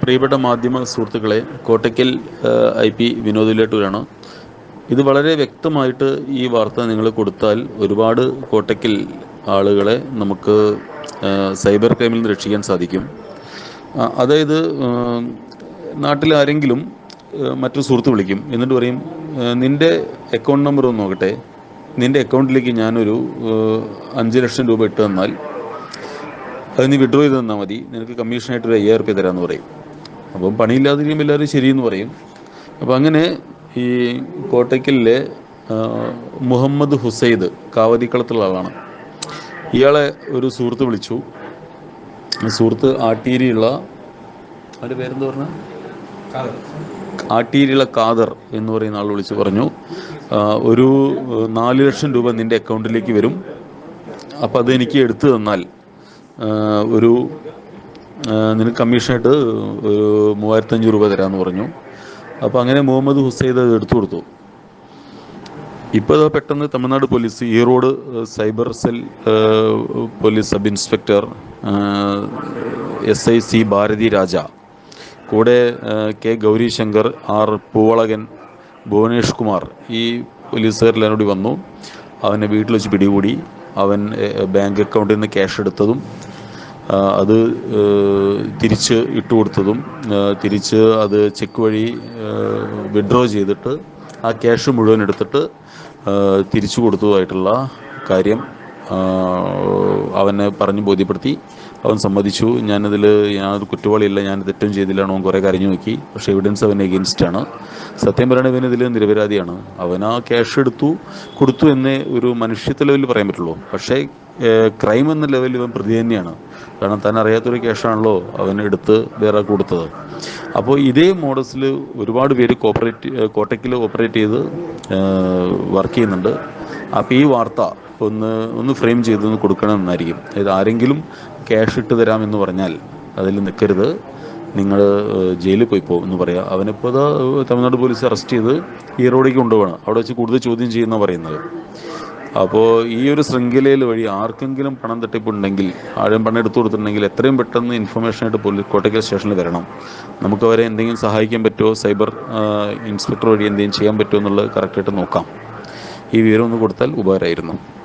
പ്രിയപ്പെട്ട മാധ്യമ സുഹൃത്തുക്കളെ കോട്ടയ്ക്കൽ ഐ പി വിനോദിലേട്ടൂരാണ്. ഇത് വളരെ വ്യക്തമായിട്ട് ഈ വാർത്ത നിങ്ങൾ കൊടുത്താൽ ഒരുപാട് കോട്ടയ്ക്കൽ ആളുകളെ നമുക്ക് സൈബർ ക്രൈമിൽ നിന്ന് രക്ഷിക്കാൻ സാധിക്കും. അതായത് നാട്ടിൽ ആരെങ്കിലും മറ്റൊരു സുഹൃത്ത് വിളിക്കും എന്നിട്ട് പറയും നിന്റെ അക്കൗണ്ട് നമ്പർ ഒന്ന് നോക്കട്ടെ. നിന്റെ അക്കൗണ്ടിലേക്ക് ഞാനൊരു അഞ്ച് ലക്ഷം രൂപ ഇട്ട് തന്നാൽ അത് നീ വിഡ്രോ ചെയ്ത് തന്നാൽ മതി. നിനക്ക് കമ്മീഷനായിട്ട് ഒരു അയ്യായിരം റുപ്യ തരാമെന്ന് പറയും. അപ്പം പണിയില്ലാതിരിക്കുമ്പോൾ എല്ലാവരും ശരിയെന്ന് പറയും. അപ്പം അങ്ങനെ ഈ കോട്ടയ്ക്കലിലെ മുഹമ്മദ് ഹുസൈദ് കാവതിക്കളത്തുള്ള ആളാണ്. ഇയാളെ ഒരു സുഹൃത്ത് വിളിച്ചു. സുഹൃത്ത് ആട്ടീരിയുള്ള അവന്റെ പേരെന്ത് പറഞ്ഞ? ആട്ടീരിയുള്ള കാദർ എന്ന് പറയുന്ന ആൾ വിളിച്ച് പറഞ്ഞു. ഒരു നാല് ലക്ഷം രൂപ നിന്റെ അക്കൗണ്ടിലേക്ക് വരും. അപ്പം അത് എനിക്ക് എടുത്തു തന്നാൽ. ഒരു നിനക്ക് കമ്മീഷനായിട്ട് ഒരു മൂവായിരത്തഞ്ഞൂറ് രൂപ തരാമെന്ന് പറഞ്ഞു. അപ്പോൾ അങ്ങനെ മുഹമ്മദ് ഹുസൈദ് അത് എടുത്തു കൊടുത്തു. ഇപ്പോൾ പെട്ടെന്ന് Tamil Nadu police Erode cyber cell police sub inspector S I C Bharathi Raja കൂടെ കെ ഗൗരിശങ്കർ ആർ പൂവളകൻ ഭുവനേഷ് കുമാർ ഈ പോലീസുകാരെല്ലാം കൂടി വന്നു. അവനെ വീട്ടിൽ വെച്ച് പിടികൂടി. അവൻ ബാങ്ക് അക്കൗണ്ടിൽ നിന്ന് ക്യാഷ് എടുത്തതും അത് തിരിച്ച് ഇട്ട് കൊടുത്തതും തിരിച്ച് അത് ചെക്ക് വഴി വിഡ്രോ ചെയ്തിട്ട് ആ ക്യാഷ് മുഴുവൻ എടുത്തിട്ട് തിരിച്ചു കൊടുത്തതുമായിട്ടുള്ള കാര്യം അവനെ പറഞ്ഞ് ബോധ്യപ്പെടുത്തി. അവൻ സമ്മതിച്ചു. ഞാനതിൽ ഞാനൊരു കുറ്റവാളിയില്ല. ഞാൻ തെറ്റും ചെയ്തില്ലാണോ അവൻ കുറേ കരഞ്ഞു നോക്കി. പക്ഷേ എവിഡൻസ് അവൻ എഗെയിൻസ്റ്റ് ആണ്. സത്യം പറയുന്നത് ഇവൻ നിരപരാധിയാണ്. അവൻ ആ ക്യാഷ് എടുത്തു കൊടുത്തു എന്നേ ഒരു മനുഷ്യത്തെ ലെവലിൽ പറയാൻ പറ്റുള്ളൂ. പക്ഷേ ക്രൈം എന്ന ലെവലിൽ ഇവൻ പ്രതി തന്നെയാണ്. കാരണം താൻ അറിയാത്തൊരു ക്യാഷാണല്ലോ അവൻ എടുത്ത് വേറെ കൊടുത്തത്. അപ്പോൾ ഇതേ മോഡൽസിൽ ഒരുപാട് പേര് കോപ്പറേറ്റ് കോട്ടയ്ക്കിൽ ഓപ്പറേറ്റ് ചെയ്ത് വർക്ക് ചെയ്യുന്നുണ്ട്. അപ്പോൾ ഈ വാർത്ത ഒന്ന് ഒന്ന് ഫ്രെയിം ചെയ്തൊന്ന് കൊടുക്കണമെന്നായിരിക്കും അതായത് ആരെങ്കിലും ക്യാഷ് ഇട്ട് തരാമെന്ന് പറഞ്ഞാൽ അതിൽ നിൽക്കരുത്. നിങ്ങൾ ജയിലിൽ പോയി പോകും എന്ന് പറയാം. അവനിപ്പോൾ തമിഴ്നാട് പോലീസ് അറസ്റ്റ് ചെയ്ത് ഈറോഡേക്ക് കൊണ്ടുപോകണം അവിടെ വെച്ച് കൂടുതൽ ചോദ്യം ചെയ്യുന്ന പറയുന്നത്. അപ്പോൾ ഈ ഒരു ശൃംഖലയിൽ വഴി ആർക്കെങ്കിലും പണം തട്ടിപ്പുണ്ടെങ്കിൽ ആരും പണം എടുത്തു കൊടുത്തിട്ടുണ്ടെങ്കിൽ എത്രയും പെട്ടെന്ന് ഇൻഫർമേഷൻ ആയിട്ട് പോലീസ് കോട്ടയ്ക്കൽ സ്റ്റേഷനിൽ വരണം. നമുക്ക് അവരെ എന്തെങ്കിലും സഹായിക്കാൻ പറ്റുമോ? സൈബർ ഇൻസ്പെക്ടർ വഴി എന്തെങ്കിലും ചെയ്യാൻ പറ്റുമോ എന്നുള്ളത് കറക്റ്റായിട്ട് നോക്കാം. ഈ വിവരം ഒന്ന് കൊടുത്താൽ ഉപകാരമായിരുന്നു.